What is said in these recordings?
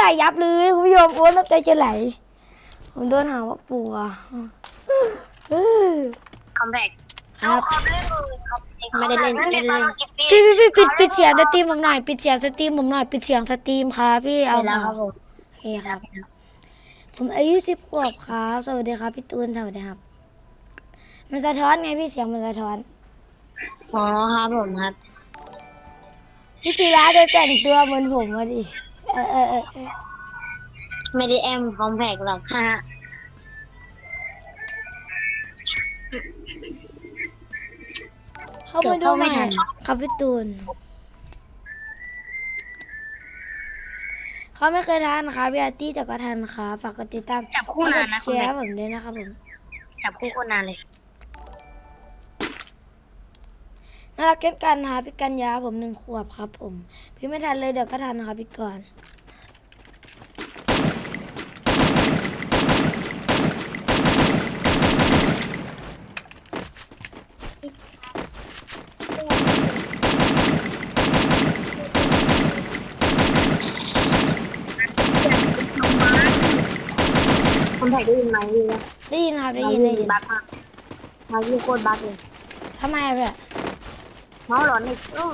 ด่ายับเลยคุณผู้ชมโอ้น้ำใจจะไหล ผมโดนหาว่าปัวเออคอมแบกครับไม่ได้เล่นไม่ได้เล่นพี่พี่พี่ปิดปิดเสียงสตรีมผมหน่อยปิดเสียงสตรีมผมหน่อยปิดเสียงสตรีมครับพี่เอาเวลามาครับผมโอเคครับ ผมอายุสิบขวบครับสวัสดีครับพี่ตูนสวัสดีครับ มันสะท้อนไงพี่เสียงมันสะท้อนอ๋อครับผมครับพี่ศิระจะแต่งตัวเหมือนผมมาดิ เออเออเออเออไม่ได้แอมคอมแบกหรอกฮะเข้ามาดูใหม่ครับพี่ตูนเขาไม่เคยทานครับพี่อาร์ตี้แต่ก็ทานครับฝากกดติดตามจับคู่นานนะแชคอมแบร์กผมด้วยนะครับผมจับคู่คนนานเลย น่ารักเช่นกันนะครับพี่กัญญาผมหนึ่งขวบครับผม พี่ไม่ทันเลยเดี๋ยวก็ทันนะครับพี่ก่อนคอมแบกได้ยินไหมดีนะได้ยินครับได้ยินได้ยินบักมากมาวิ่งโคตรบักเลยทำไมอะพี่ เมาส์หลอนอีกเออ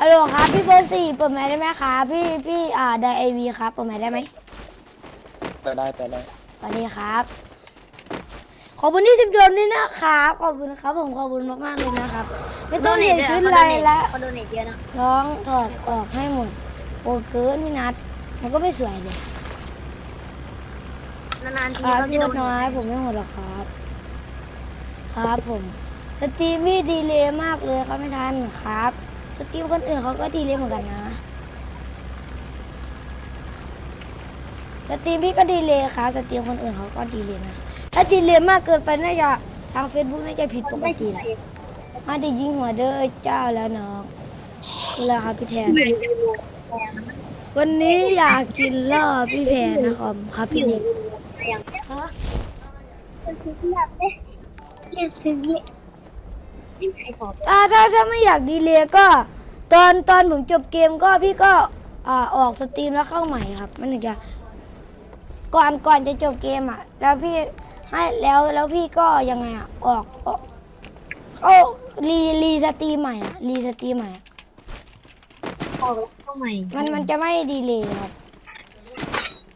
ฮัลโหลครับพี่เบอร์สี่เปิดไมค์ได้ไหมครับพี่พี่อ่าไดไอวีครับเปิดไมค์ได้ไหมไปได้ไปได้สวัสดีครับ ขอบคุณที่สิบดวงด้วยนะครับขอบคุณครับผมขอบคุณมากๆเลยนะครับ ไม่ต้องเหนื่อยชุดไรแล้วเขาโดนเนทเยอะนะน้องถอดออกให้หมดโอเกินพี่นัดมันก็ไม่สวยเลยนานๆทีครับเขาพี่จะลโดดนน้อย ผมไม่หมดหรอกครับ ครับผมส ตรีมพี่ดีเลยมากเลยครับไม่ทันครับ สตรีมคนอื่นเขาก็ดีเลยเหมือนกันนะสตรีมพี่ก็ดีเลยครับสตรีมคนอื่นเขาก็ดีเลยนะถ้าดีเลยมากเกินไปน่าจะทาง Facebook น่าจะผิดปกติแหละมาได้ยิงหัวเด้อเจ้าแล้วน้องคือแล้วครับพี่แทน วันนี้อยากกินล่อพี่แพนนะครับครับพี่นิก ถ้าถ้าถ้าไม่อยากดีเลยก็ ตอนตอนผมจบเกมก็พี่ก็อ่าออกสตรีมแล้วเข้าใหม่ครับ มันถึงจะก่อนก่อนจะจบเกมอะ แล้วพี่ให้แล้วแล้วพี่ก็ยังไงอะออกออกเข้ารีรีสตรีมใหม่อะรีสตรีมใหม่อะออกเข้าใหม่มันมันจะไม่ดีเลยครับ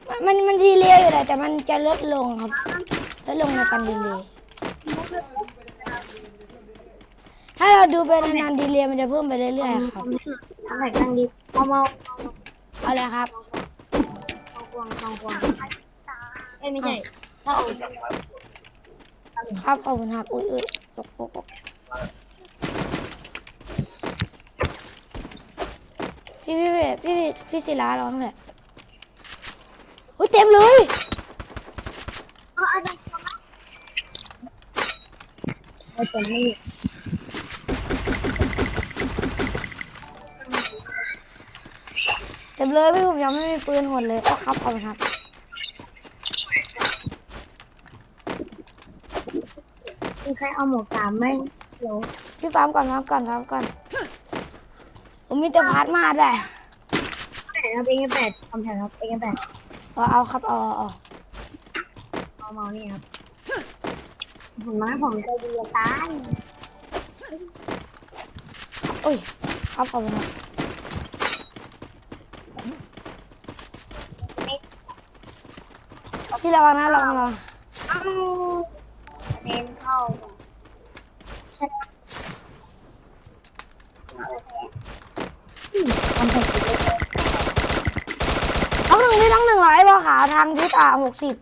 มันมันมันดีเลยอยู่แหละแต่มันจะลดลงครับลดลงในการดีเลย ถ้าเราดูไปนานๆดีเลยมันจะเพิ่มไปเรื่อยๆครับคอมแบกนั่งดีเอามาเอาเลยครับทองควางทองควางเอ้ยไม่ใช่ถ้าออกครับขอบคุณครับอุ้ยอุ้ยตกตกพี่พี่พี่พี่พี่ศิลาร้องแบบอุ้ยเต็มเลยเอาอาจารย์เอาตัวนี้เต็ม เลยพี่ผมยังไม่มีปืนหดเลยก็ครับขอบคุณครับมีใครเอาหมวกสามไหมเดี๋ยวพี่ฟาร์มก่อนฟาร์มก่อนฟาร์มก่อนผมมีแต่พาร์ทมาด้วยแปดครับเองแปดคำแพงครับเองแปดเอาเอาครับเอาเอาเอาเอาเมานี่ครับผมมาผมใจดีจะตาย อุ้ยครับขอบคุณครับ พี่ระวังนะระวังระวังเอ้าเน้นเข้าใช่คำแพงทั้งหนึ่งพี่ทั้งหนึ่งเหรอไอ้บอขาทางทิศอะหกสิบ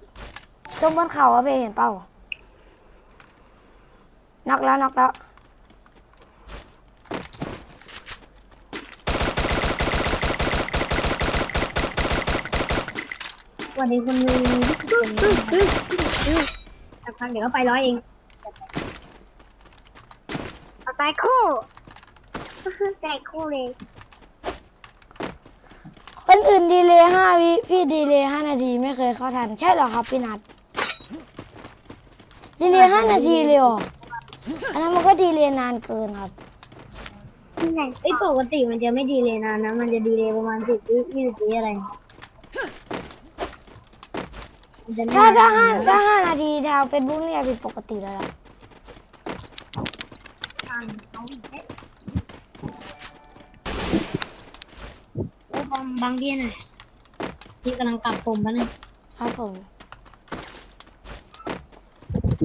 ตรงบนเขาอะพี่เห็นเปล่านักแล้วนักแล้ว วันนี้คุณมีสักพักเดี๋ยวก็ไปร้อยเองเอาตายคู่ตายคู่เลย คนอื่นดีเลยห้าวิพี่ดีเลยห้านาทีไม่เคยเข้าทัน ใช่เหรอครับพี่นัทดีเลยห้านาทีเลยเหรออันนั้นมันก็ดีเลยนานเกินครับที่ไหนไอ้ยปกติมันจะไม่ดีเลยนะนะ มันจะดีเลยประมาณสิบวิยี่สิบวิอะไรมันจะ ถ้าถ้าห้าถ้าห้านาทีทางเฟซบุ๊กเนี่ยผิดปกติแล้วล่ะทางเอาอีกแล้วโอ้บางบางที่น่ะที่กำลังปรับผมปะเนี่ยครับผม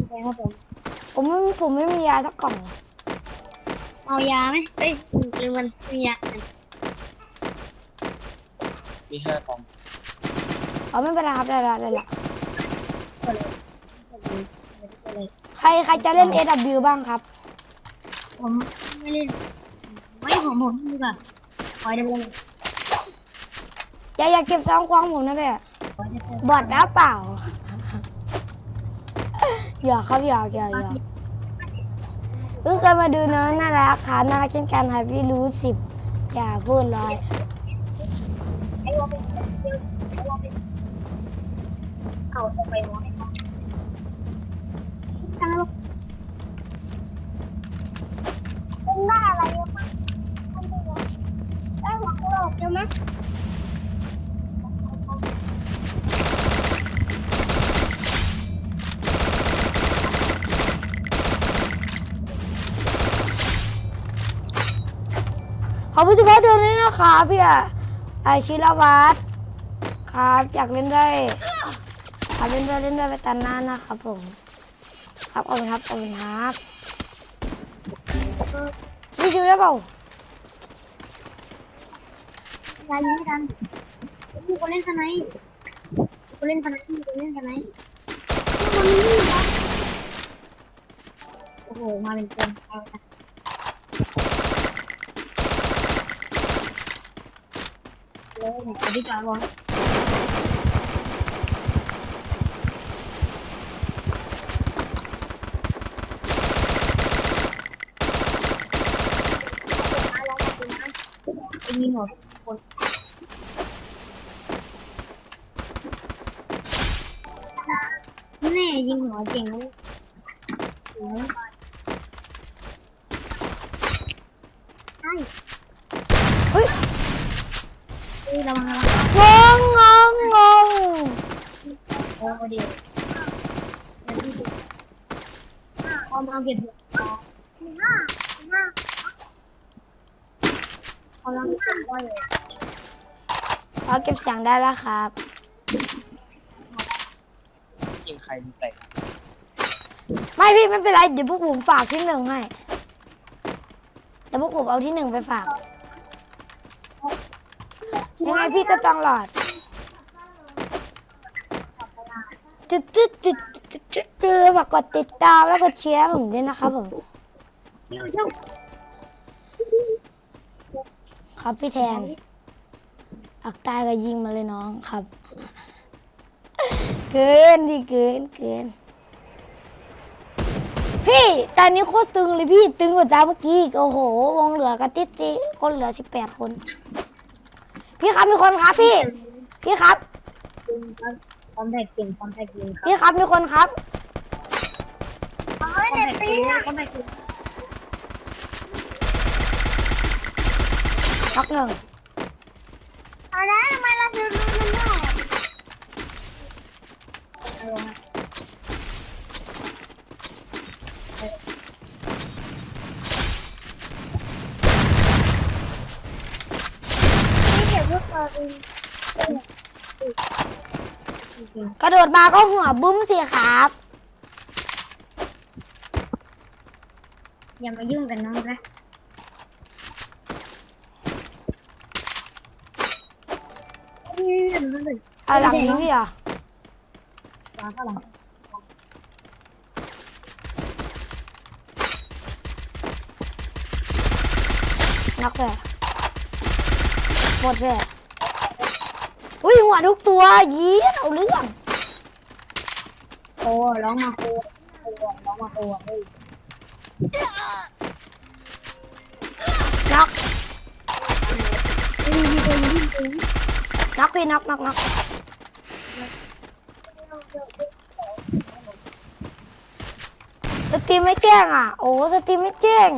ใช่ครับผม ผมไม่ผมไม่มียาสักกล่องเลยเอายาไหมเอ้ยลืมมันมียามีห้ากล่อง เอาไม่เป็นไรครับได้ละได้ละ ใครใครจะเล่น AW บ้างครับ ผมไม่เล่นไม่ผมผมดีกว่าคอยได้เลยอย่าอย่าเก็บซองควงผมนะเพ่คอยได้เลยบอดนะเปล่าอย่าครับอย่าอย่าอย่าเพิ่งเคยมาดูเนอะน่ารักค่ะน่ารักเช่นกันค่ะพี่รู้สิบอย่าพูดเลยไอ้วอลเป็นเดียว เอาจะไปวอลให้เขาทางลูกเป็นบ้าอะไรได้หัวกระโหลกเดียวมั้ยขอบคุณเฉพาะเดือนนี้นะครับพี่อะไอชิรวัตรครับอยากเล่นได้ ครับเล่นด้วยเล่นด้วยไปตันหน้านะครับผม ครับขอบคุณครับขอบคุณครับมีชิวได้เปล่ายายยิงไม่กันมีคนเล่นสไนป์คนเล่นสไนป์มีคนเล่นสไนป์มันนี่เหรอโอ้โห มาเป็นคนเอาละเลยเนี่ยเอาที่จอดรถไอ้มี หมดคนแน่ยิงหัวเก่งเลยใช่เฮ้ยเฮ้ยระวังระวังงงงงงโอ้เดี๋ยวเอามาเก็บเสียง เอาลังเก็บไว้เลยเราเก็บเสียงได้แล้วครับ ยิงใครมีแตกไม่พี่ไม่เป็นไรเดี๋ยวพวกผมฝากที่หนึ่งให้เดี๋ยวพวกผมเอาที่หนึ่งไปฝากยังไงพี่ก็ต้องหลอดจุดจุดจุดจุดจุดจุดฝากกดติดตามแล้วกดแชร์ผมด้วยนะครับผม เดี๋ยวเดี๋ยว ครับพี่แทนอักตายก็ยิงมาเลยน้องครับ เกินดิเกินเกิน พี่ตอนนี้โคตรตึงเลยพี่ตึงกว่าจ้าเมื่อกี้อีกโอ้โห วงเหลือกระติดติคนเหลือสิบแปดคน พี่ครับมีคนครับพี่ พี่ครับ คอมแพคเก่งคอมแพคเก่งครับพี่ครับมีคนครับคอมแพคเก่งคอมแพคเก่ง พักหนึ่งเอาแล้วทำไมเราดูดูมันได้ไม่เก็บพวกเราเองกระโดดมาก็หัวบุ้มสิครับ อย่ามายุ่งกันน้องนะนี่มันเลย เอาหลังนี้พี่เหรอฟ้าข้างหลังนักเลยหมดเลยอุ้ยหัวทุกตัวยีดเอาเรื่องโอ้ร้องมาโอ้โอ้ร้องมาโอ้เฮ้ยนักนี่มีตัวนี้ตัวนี้นักพี่นักนักนัก ตรีมไม่แจ้งอะ โอ้สตรีมไม่แจ้ง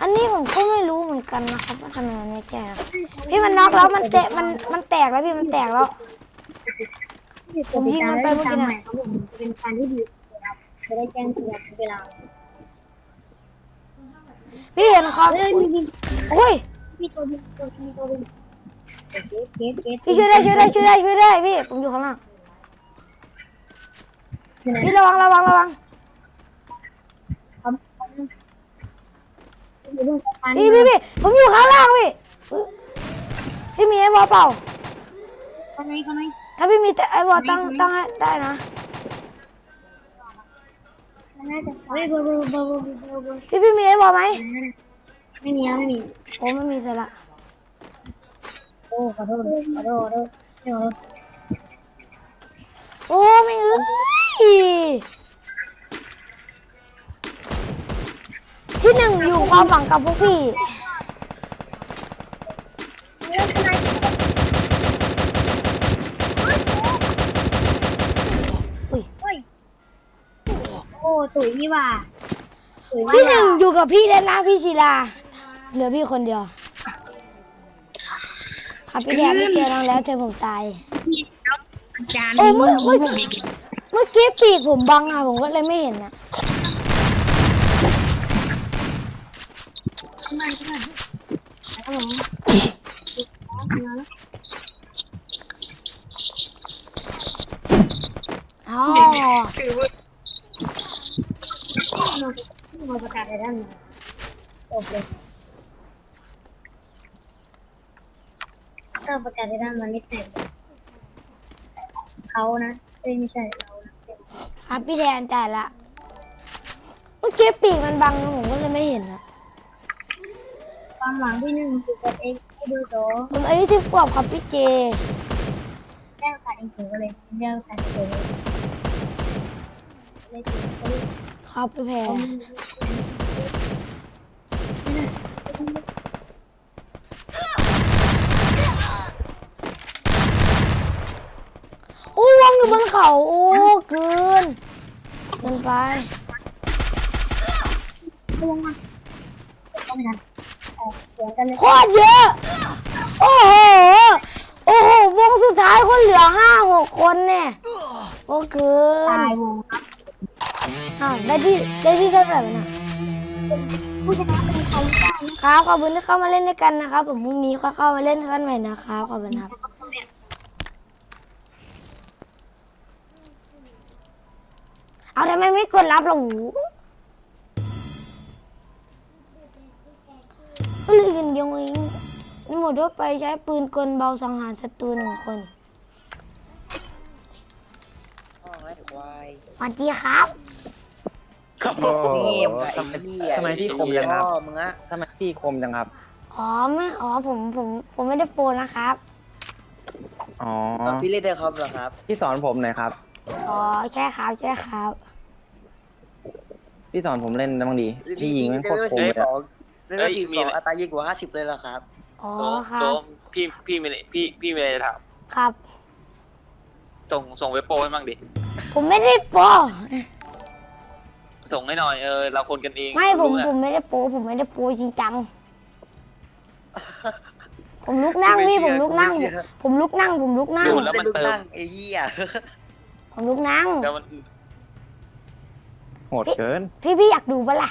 อันนี้ผมก็ไม่รู้เหมือนกันนะครับว่าทำไมมันไม่แจ้งพี่มันน็อกแล้วมันเตะมันมันแตกแล้วพี่มันแตกแล้วติดตัวติดตามและติดตามใหม่ครับผมจะเป็นการที่ดีครับจะได้แจ้งเตือนเวลาพี่เห็นครับเฮ้ยมีมีโอ้ยมีตัวมีตัวมีตัวมีเคสเคสเคสพี่ช่วยได้ช่วยได้ช่วยได้ช่วยได้พี่ผมอยู่ข้างล่างอยู่ไหนพี่ระวังระวังระวัง ครับอยู่ตรงสะ พานพี่พี่พี่ผมอยู่ข้างล่างพี่อุ๊ยพี่มีไอ้บอลเปล่าข้างในข้างในถ้าพี่มีแต่ไอ้บอลตั้งตั้งให้ได้นะข้างในจะเฮ้ยเบอร์เบอร์เบอร์เบอร์เบอร์เบอร์พี่พี่มีไอ้บอลไหมไม่มีไม่มีโอ้ไม่มีเสร็จละโอ้ขอโทษขอโทษขอโทษขอโทษโอ้ไม่เอ้ย ที่หนึ่งอยู่ความหวังกับพวกพี่ อุ้ยเฮ้ยโอ้ตุ๋ยนี่ว่าตุ๋ยที่หนึ่งอยู่กับพี่แล้วนะพี่ศิลา เหลือพี่คนเดียวครับพี่แทนพี่เจอน้องแล้วเธอผมตาย อาจารย์โอ้เมื่อเมื่อเมื่อกี้ปีกผมบังอะผมก็เลยไม่เห็นอะ ขึ้นมาขึ้นมา ครับผมอ๋อมาประกาศในด้านนี้จบเลยถ้าประกาศในด้านมันนิดหน่อยเขานะเอ้ยไม่ใช่เรานะครับพี่แทนจ่ายละ เมื่อกี้ปีกมันบังผมก็เลยไม่เห็นอะ ความหวังที่หนึ่งคือตัวเองให้ดูโตผมอายุสิบขวบครับพี่เจได้โอกาสเองถือเลยได้โอกาสเองเลยถือก็เลยครับพี่แพรโอ้วางอยู่บนเขาโอ้เกินเกินไปลงมาต้องกันออ กเสียงกันเลยโคตรเยอะ โอ้โห โอ้โห วงสุดท้ายคนเหลือห้าหกคนเนี่ยโอ้เกิตานยวงครับอ้าวได้ที่ได้ที่เท่าไหร่วะน่ะผู้ชนะเป็นใครได้ครับขอบคุณที่เข้ามาเล่นด้วยกันนะครับ ผมพรุ่งนี้ก็เข้ามาเล่นกันใหม่นะครับขอบคุณครับ เอาทำไมไม่กดรับล่ะหู ก็เลยกันยังเองนี่หมดทั่วไปใช้ปืนกลเบาสังหารศัตรูหนึ่งคนอ๋อไอ้ควายสวัสดีครับครับโอ้โหนี่มึงกับไอ้เหี้ยทำไมพี่คมจังครับ พ่อมึงอะทำไมพี่คมจังครับ อ๋อไม่อ๋อผมผมผมไม่ได้โฟนนะครับ อ๋อ พี่เล่นได้คอมเหรอครับ พี่สอนผมหน่อยครับ อ๋อใช่ครับใช่ครับ พี่สอนผมเล่นบ้างดี พี่ยิงแม่งโคตรคมเล่เลนยสอะอง เล่นได้ทีสองอัตรายิงกว่าห้าสิบเลยเหรอครับ อ๋อโตครัโตบ พี่พี่มีอะไรพี่พี่มีอะไรจะถามครับ ส่งส่งเว็บโปรให้บ้างดิ ผมไม่ได้โปส่งให้หน่อยเออเราคนกันเองไม่ผมรู้นะผมไม่ได้โปผมไม่ได้โปจริงจัง ผมลุกนั่งพี่ผมลุกนั่ง ผมลุกนั่ง ผมลุกนั่ง ดูแล้วมันเล่นลูกเติมนั่งไอ้เหี้ยผมลุกนั่ง แล้วมัน โหดเกิน พี่พี่อยากดูปะล่ะ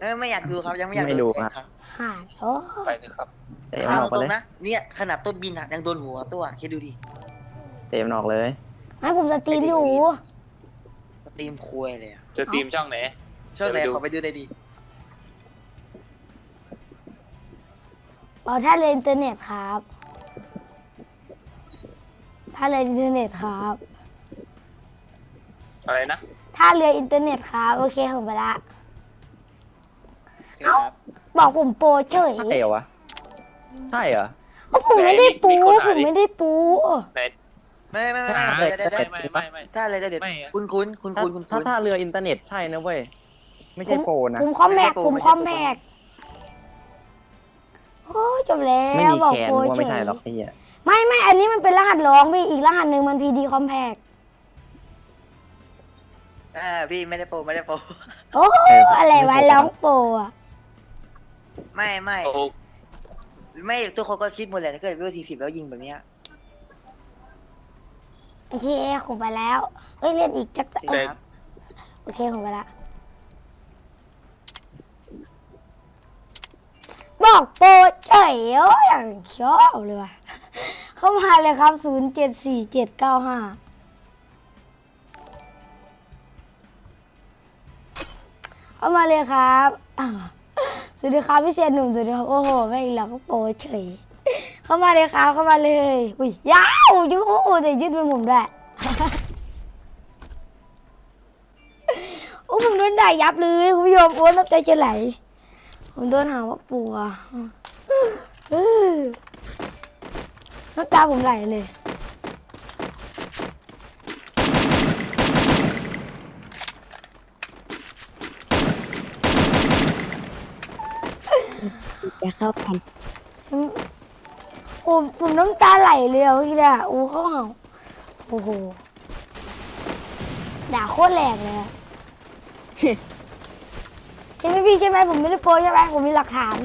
เออไม่อยากดูครับยังไม่อยากไม่ดูครับครับฮ่าโอ้ไปนะครับเตะถามันมออกไปตรเลงย ๆนะเนี่ยขนาดต้นบินอะยังโดนหัวตัวคิดดูดิเตะมันออกเลยไม่ผมสตรีมอยู่ สตรีมคุยเลยอะจะตีมช่องไหน ช่วงไหนเดี๋ยวขอไปไปดูดูได้ดีอ๋อถ้าเรียนอินเทอร์เน็ตครับ ถ้าเรียนอินเทอร์เน็ตครับ อะไรนะ ถ้าเรียนอินเทอร์เน็ตครับ โอเคผมไปละครับ บอกผมโปรเฉยใช่เหรอวะใช่เหรอเพราะผมไม่ได้ปูผมไม่ได้ปูไหนไม่ไม่ไม่หาไม่เลยได้ได้ไม่ไม่ไม่ไม่ถ้าอะไรได้เด็ดไม่อะคุณคุณคุณถ้าคุณคุณถ้าคุณถ้าเรืออินเทอร์เน็ตใช่นะเว้ยไม่ใช่โปรนะผมคอมแพกผมคอมแพกโอ้ยจบแล้ไม่วมีบอกแคนโปรว่าเฉไม่ยใช่หรอกไอ้เหี้ยไม่ไม่อันนี้มันเป็นรหัสร้องพี่อีกรหัสหนึ่งมันพีดีคอมแพกอ่าพี่ไม่ได้โปรไม่ได้โปรโอ้อะไรวะร้องโปรอะ ไม่ไม่โอ้ไม่ทุกคนก็คิดหมดแหละถ้าเกิดวิวทีสิบแล้วยิงแบบเนี้ยโอเคผมไปแล้ว เอ้ยเล่นอีกจักเอ้ยครับโอเคผมไปละ บอกโปรเจ๋ยโอ้ยอย่างชอบเลยว่ะ เข้ามาเลยครับ 0 7 4 7 9 5 เข้ามาเลยครับอ้าว สวัสดีครับพี่เซียนหนุ่มสวัสดีครับโอ้โหแม่งเราก็โปรเฉย เข้ามาเลยครับเข้ามาเลยอุ้ยยาวยูหูแต่ยืดเป็นผมด้วยโอ้ผมโดนด่ายับเลยคุณผู้ชมโอ้น้ำใจจะไหลผมโดนหาว่าปัวน้ำตาผมไหลเลย จะเข้ากันผมผมน้ำตาไหลเลยอะเมื่อกี้เนี่ยโอ้เขาเห่าโอ้โหด่าโคตรแรงเลยอะ ใช่ไหมพี่ใช่ไหมผมไม่ได้โปรใช่ไหมผมมีหลักฐาน